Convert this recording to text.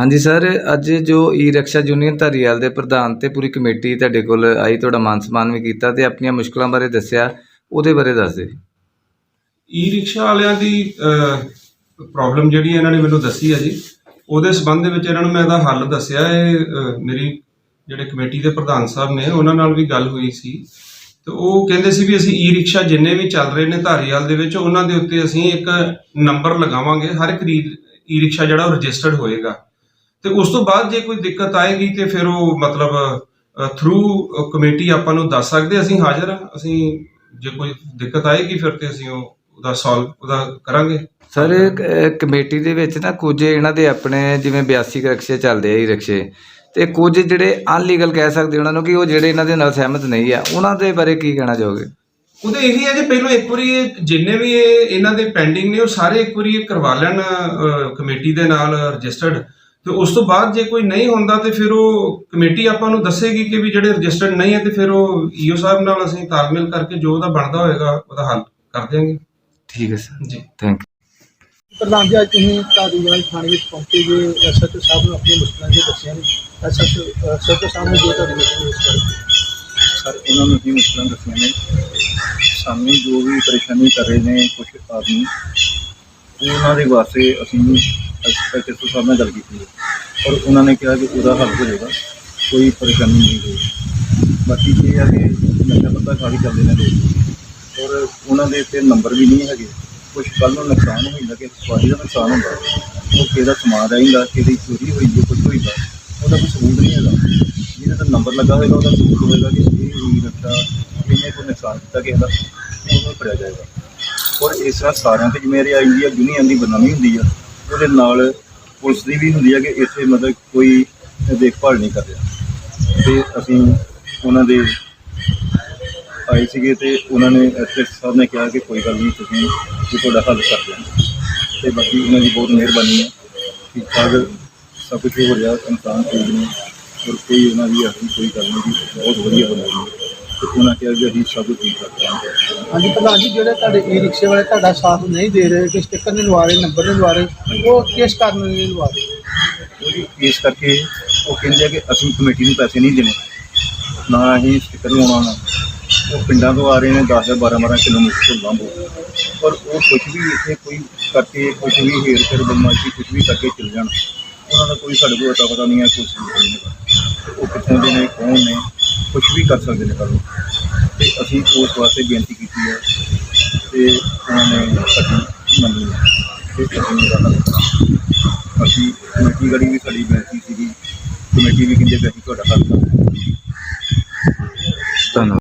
ਹਾਂਜੀ, ਸਰ, ਅੱਜ ਜੋ ਈ ਰਿਕਸ਼ਾ ਯੂਨੀਅਨ ਧਾਰੀਵਾਲ ਦੇ ਪ੍ਰਧਾਨ ਤੇ ਪੂਰੀ ਕਮੇਟੀ ਤੁਹਾਡੇ ਕੋਲ ਆਈ, ਤੁਹਾਡਾ ਮਾਨ ਸਨਮਾਨ ਵੀ ਕੀਤਾ ਤੇ ਆਪਣੀਆਂ ਮੁਸ਼ਕਲਾਂ ਬਾਰੇ ਦੱਸਿਆ, ਉਹਦੇ ਬਾਰੇ ਦੱਸ ਦਿਓ। ਈ ਰਿਕਸ਼ਾ ਵਾਲਿਆਂ ਦੀ ਪ੍ਰੋਬਲਮ ਜਿਹੜੀ ਇਹਨਾਂ ਨੇ ਮੈਨੂੰ ਦੱਸੀ ਹੈ ਜੀ, ਉਹਦੇ ਸਬੰਧ ਦੇ ਵਿੱਚ ਇਹਨਾਂ ਨੂੰ ਮੈਂ ਇਹਦਾ ਹੱਲ ਦੱਸਿਆ ਇਹ ਮੇਰੀ ਜਿਹੜੇ ਕਮੇਟੀ ਦੇ ਪ੍ਰਧਾਨ ਸਾਹਿਬ ਨੇ, ਉਹਨਾਂ ਨਾਲ ਵੀ ਗੱਲ ਹੋਈ ਸੀ। ਤੇ ਉਹ ਕਹਿੰਦੇ ਸੀ ਵੀ ਅਸੀਂ ਈ ਰਿਕਸ਼ਾ ਜਿੰਨੇ ਵੀ ਚੱਲ ਰਹੇ ਨੇ ਧਾਰੀਵਾਲ ਦੇ ਵਿੱਚ, ਉਹਨਾਂ ਦੇ ਉੱਤੇ ਅਸੀਂ ਇੱਕ ਨੰਬਰ ਲਗਾਵਾਂਗੇ, ਹਰ ਇੱਕ ਈ ਰਿਕਸ਼ਾ ਜਿਹੜਾ ਉਹ ਰਜਿਸਟਰਡ ਹੋਏਗਾ। ਤੇ ਉਸ ਤੋਂ ਬਾਅਦ ਜੇ ਕੋਈ ਦਿੱਕਤ ਆਏਗੀ ਤੇ ਫਿਰ ਉਹ ਮਤਲਬ ਥਰੂ ਕਮੇਟੀ ਆਪਾਂ ਨੂੰ ਦੱਸ ਸਕਦੇ ਅਸੀਂ ਹਾਜ਼ਰ ਹਾਂ। ਅਸੀਂ ਜੇ ਕੋਈ ਦਿੱਕਤ ਆਏਗੀ ਫਿਰ ਤੇ ਅਸੀਂ ਉਹ ਉਹਦਾ ਸੋਲਵ ਉਹਦਾ ਕਰਾਂਗੇ। ਸਰ ਕਮੇਟੀ ਦੇ ਵਿੱਚ ਨਾ ਕੁਝ ਇਹਨਾਂ ਦੇ ਆਪਣੇ ਜਿਵੇਂ 82 ਕੁ ਰਿਕਸ਼ੇ ਚੱਲਦੇ ਆ ਈ ਰਿਕਸ਼ੇ। ਤੇ ਕੁਝ ਜਿਹੜੇ ਅਨਲੀਗਲ ਕਹਿ ਸਕਦੇ ਉਹਨਾਂ ਨੂੰ ਕਿ ਉਹ ਜਿਹੜੇ ਇਹਨਾਂ ਦੇ ਨਾਲ ਸਹਿਮਤ ਨਹੀਂ ਆ ਉਹਨਾਂ ਦੇ ਬਾਰੇ ਕੀ ਕਹਿਣਾ ਚਾਹੋਗੇ? ਉਹਦੇ ਇਹੀ ਹੈ ਕਿ ਪਹਿਲਾਂ ਇੱਕ ਵਾਰੀ ਜਿੰਨੇ ਵੀ ਇਹ ਇਹਨਾਂ ਦੇ ਪੈਂਡਿੰਗ ਨੇ ਉਹ ਸਾਰੇ ਇੱਕ ਵਾਰੀ ਇਹ ਕਰਵਾ ਲੈਣ ਕਮੇਟੀ ਦੇ ਨਾਲ ਰਜਿਸਟਰਡ ਤੇ ਉਸ ਤੋਂ ਬਾਅਦ ਜੇ ਕੋਈ ਨਹੀਂ ਹੁੰਦਾ ਤੇ ਫਿਰ ਉਹ ਕਮੇਟੀ ਆਪਾਂ ਨੂੰ ਦੱਸੇਗੀ ਕਿ ਵੀ ਜਿਹੜੇ ਰਜਿਸਟਰਡ ਨਹੀਂ ਹੈ ਤੇ ਫਿਰ ਉਹ ਈਓ ਸਾਹਿਬ ਨਾਲ ਅਸੀਂ ਤਾਲਮੇਲ ਕਰਕੇ ਜੋ ਉਹਦਾ ਬਣਦਾ ਹੋਏਗਾ ਉਹਦਾ ਹੱਲ ਕਰ ਦਿਆਂਗੇ। ਠੀਕ ਹੈ ਸਰ। ਜੀ। ਥੈਂਕ ਪ੍ਰਧਾਨ ਜੀ ਅੱਜ ਤੁਸੀਂ ਧਾਰੀਵਾਲ ਥਾਣੇ ਵਿੱਚ ਪਹੁੰਚੇ ਜੇ ਐਸਐਚਓ ਸਾਹਿਬ ਨੂੰ ਆਪਣੀਆਂ ਮੁਸ਼ਕਲਾਂ ਜੀ ਦੱਸੀਆਂ ਨੇ ਐਸਐਚਓ ਐਸਐਚਓ ਸਾਹਿਬ ਨੇ ਜੋ ਤੁਹਾਡੀ ਇਸ ਬਾਰੇ ਸਰ ਉਹਨਾਂ ਨੂੰ ਹੀ ਮੁਸ਼ਕਲਾਂ ਦੱਸੀਆਂ ਨੇ? ਸਾਨੂੰ ਜੋ ਵੀ ਪਰੇਸ਼ਾਨੀ ਕਰ ਰਹੇ ਨੇ ਕੁਝ ਆਦਮੀ ਉਹਨਾਂ ਦੇ ਵਾਸਤੇ ਅਸੀਂ ਐਸਐਚਓ ਸਾਹਿਬ ਨਾਲ ਗੱਲ ਕੀਤੀ ਹੈ। ਔਰ ਉਹਨਾਂ ਨੇ ਕਿਹਾ ਕਿ ਉਹਦਾ ਹੱਲ ਹੋ ਜਾਏਗਾ, ਕੋਈ ਪਰੇਸ਼ਾਨੀ ਨਹੀਂ ਹੋਏਗੀ। ਬਾਕੀ ਇਹ ਹੈ ਕਿ ਨਸ਼ਾ ਪੱਤਾ ਖਾ ਕੇ ਚੱਲਦੇ ਨੇ ਲੋਕ। ਔਰ ਉਹਨਾਂ ਦੇ ਤੇ ਨੰਬਰ ਵੀ ਨਹੀਂ ਹੈਗੇ। ਕੁਝ ਕੱਲ ਨੂੰ ਨੁਕਸਾਨ ਹੋ ਜਾਂਦਾ ਕਿ ਸਵਾਰੀ ਦਾ ਨੁਕਸਾਨ ਹੁੰਦਾ। ਉਹ ਕਿਹਦਾ ਸਮਾਨ ਰਹਿੰਦਾ ਕਿਹਦੀ ਚੋਰੀ ਹੋਈ ਹੈ ਕੁਝ ਹੋਈਦਾ ਉਹਦਾ ਕੋਈ ਸਬੂਤ ਨਹੀਂ ਹੈਗਾ। ਜਿਹਦਾ ਤਾਂ ਨੰਬਰ ਲੱਗਾ ਹੋਏਗਾ, ਉਹਦਾ ਸਬੂਤ ਹੋਏਗਾ ਕਿ ਇਹ ਹੀ ਰੱਖਾ ਇਹਨੇ ਕੋਈ ਨੁਕਸਾਨ ਕੀਤਾ ਕਿਸੇ ਦਾ, ਉਹਨੂੰ ਫੜਿਆ ਜਾਏਗਾ। ਔਰ ਇਸ ਤਰ੍ਹਾਂ ਸਾਰਿਆਂ ਤੇ ਜਿਵੇਂ ਆਈ ਹੁੰਦੀ ਹੈ ਯੂਨੀਅਨ ਦੀ ਬਦਨਾਮੀ ਹੁੰਦੀ ਆ। ਉਹਦੇ ਨਾਲ ਪੁਲਿਸ ਦੀ ਵੀ ਹੁੰਦੀ ਹੈ ਕਿ ਇੱਥੇ ਮਤਲਬ ਕੋਈ ਦੇਖਭਾਲ ਨਹੀਂ ਕਰ ਰਿਹਾ। ਤੇ ਅਸੀਂ ਉਹਨਾਂ ਦੇ ਆਏ ਸੀਗੇ ਤੇ ਉਹਨਾਂ ਨੇ ਐਸਐਸ ਸਾਹਿਬ ਨੇ ਕਿਹਾ ਕਿ ਕੋਈ ਗੱਲ ਨਹੀਂ, ਤੁਸੀਂ ਇਹ ਤੁਹਾਡਾ ਹੱਲ ਕਰ ਦਿਆਂਗੇ ਤੇ ਬਾਕੀ ਉਹਨਾਂ ਦੀ ਬਹੁਤ ਮਿਹਰਬਾਨੀ ਹੈ ਠੀਕ ਠਾਕ ਸਭ ਕੁਝ ਹੋ ਰਿਹਾ, ਇਨਸਾਨ ਠੀਕ ਨੇ ਔਰ ਕੋਈ ਉਹਨਾਂ ਦੀ ਅਸੀਂ ਕੋਈ ਗੱਲ ਨਹੀਂ ਜੀ ਬਹੁਤ ਵਧੀਆ ਬਣਾਈ ਹੈ ਤੇ ਉਹਨਾਂ ਕਿਹਾ ਕਿ ਅਸੀਂ ਸਭ ਕੁਝ ਠੀਕ ਕਰ ਦਿਆਂਗੇ। ਹਾਂਜੀ, ਪ੍ਰਧਾਨ ਜੀ, ਜਿਹੜੇ ਤੁਹਾਡੇ ਈ ਰਿਕਸ਼ੇ ਵਾਲੇ ਤੁਹਾਡਾ ਸਾਥ ਨਹੀਂ ਦੇ ਰਹੇ ਕਿ ਸਟicker ਨਹੀਂ ਲਵਾ ਰਹੇ ਨੰਬਰ ਨਹੀਂ ਲਵਾ ਰਹੇ, ਉਹ ਕਿਸ ਕਾਰਨ ਨਹੀਂ ਲਵਾ ਰਹੇ? ਉਹਦੀ ਇਸ ਕਰਕੇ ਉਹ ਕਹਿੰਦੇ ਆ ਕਿ ਅਸੀਂ ਕਮੇਟੀ ਨੂੰ ਪੈਸੇ ਨਹੀਂ ਦੇਣੇ, ਨਾ ਅਸੀਂ ਸਟicker ਲਵਾਉਣਾ ਉਹ ਪਿੰਡਾਂ ਤੋਂ ਆ ਰਹੇ ਨੇ 10 12 12 ਕਿਲੋਮੀਟਰ ਤੋਂ ਲਾਂਭੋ ਪਰ ਉਹ ਕੁਝ ਵੀ ਇੱਥੇ ਕੋਈ ਕਰਕੇ ਕੁਝ ਵੀ ਹੇਰ ਫੇਰ ਬਦਮਾਸ਼ੀ ਕੁਝ ਵੀ ਕਰਕੇ ਚਲ ਜਾਣ, ਉਹਨਾਂ ਦਾ ਕੋਈ ਸਾਡੇ ਕੋਲ ਅਤਾ ਪਤਾ ਨਹੀਂ ਹੈ ਕੁਝ ਨਹੀਂ। ਹੈਗਾ ਉਹ ਕਿੱਥੋਂ ਦੇ ਨੇ, ਕੌਣ ਨੇ ਕੁਝ ਵੀ ਕਰ ਸਕਦੇ ਨੇ ਕੱਲ੍ਹ ਤੇ ਅਸੀਂ ਉਸ ਵਾਸਤੇ ਬੇਨਤੀ ਕੀਤੀ ਹੈ ਤੇ ਉਹਨਾਂ ਨੇ ਸਾਡੀ ਮੰਨੀ ਹੈ ਤੇ ਅਸੀਂ ਉਹਦਾ ਹੱਲ ਕਰਾਂਗੇ। ਬਾਕੀ ਕਮੇਟੀ ਗੜੀ ਵੀ ਸਾਡੀ ਬੇਨਤੀ ਸੀਗੀ, ਕਮੇਟੀ ਵੀ ਕਹਿੰਦੇ ਵੀ ਅਸੀਂ ਤੁਹਾਡਾ ਹੱਲ ਕਰਾਂਗੇ। ਧੰਨਵਾਦ।